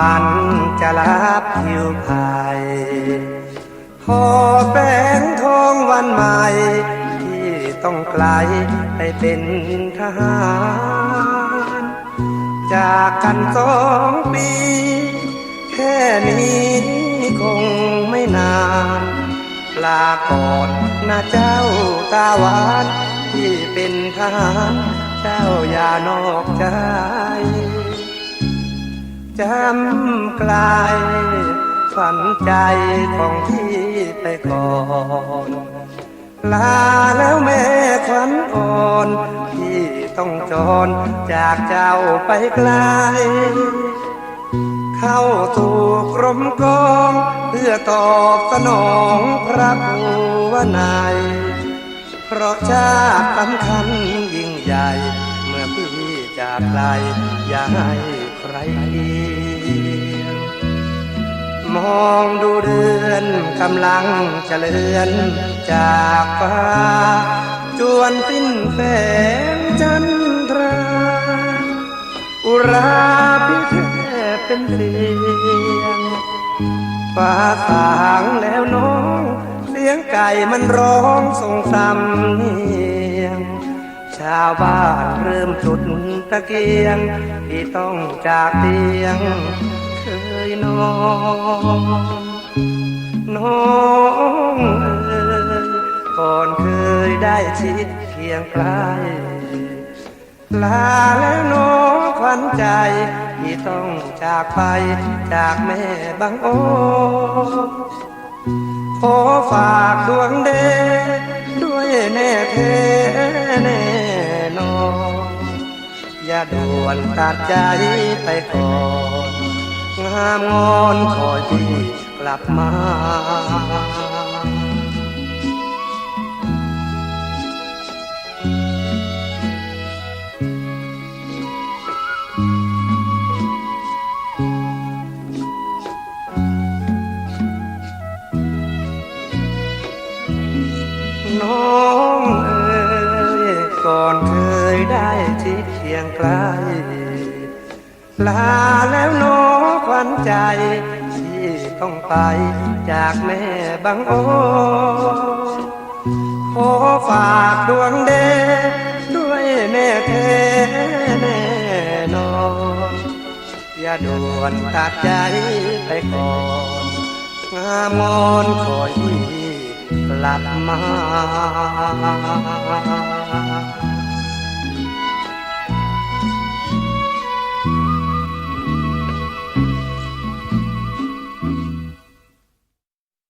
วันจะรับคิวไผ่พอแสงทองวันใหม่ ที่ต้องไกลไปเป็นทหาร จากกันสองปี แค่นี้คงไม่นานลาก่อนนะเจ้าตาหวานที่เป็นทหาร เจ้าอย่านอกใจ จำกลายฝันใจของพี่ไปก่อนลาแล้วแม่ขวัญอ่อนที่ต้องจรจากเจ้าไปไกล เข้าสู่กรมกอง เพื่อตอบสนองพระภูวานายเพราะชาติสำคัญยิ่งใหญ่ เมื่อพี่จากไกลอย่าให้ ใครเอียงมองดูเดือนกำลังจะเลือนจากฟ้า จวนสิ้นแสงจันทราอุราพิเทพเป็นเสียงฟ้าสางแล้วน้อง เสียงไก่มันร้องส่งสำเนีย ชาวบ้านเริ่มจุดตะเกียง ที่ต้องจากเตียง เคยนอนน้องเอ๋ยก่อนเคยได้ชิดเคียงใกล้ลาแล้วน้องขวัญใจ ที่ต้องจากไปจากแม่บางโอขอฝากดวงเดชด้วยแน่แท้ อย่าด่วนตัดใจไปก่อน งามงอนคอยพี่กลับมาน้องเอ๋ยก่อนเคยได้ ชิดเคียงใกล้ลาแล้วน้องขวัญใจที่ต้องไปจากแม่บางโอขอฝากดวงเดชด้วยแน่แท้แน่นอน อย่าด่วนตัดใจไปก่อน งามงอนคอยพี่กลับมา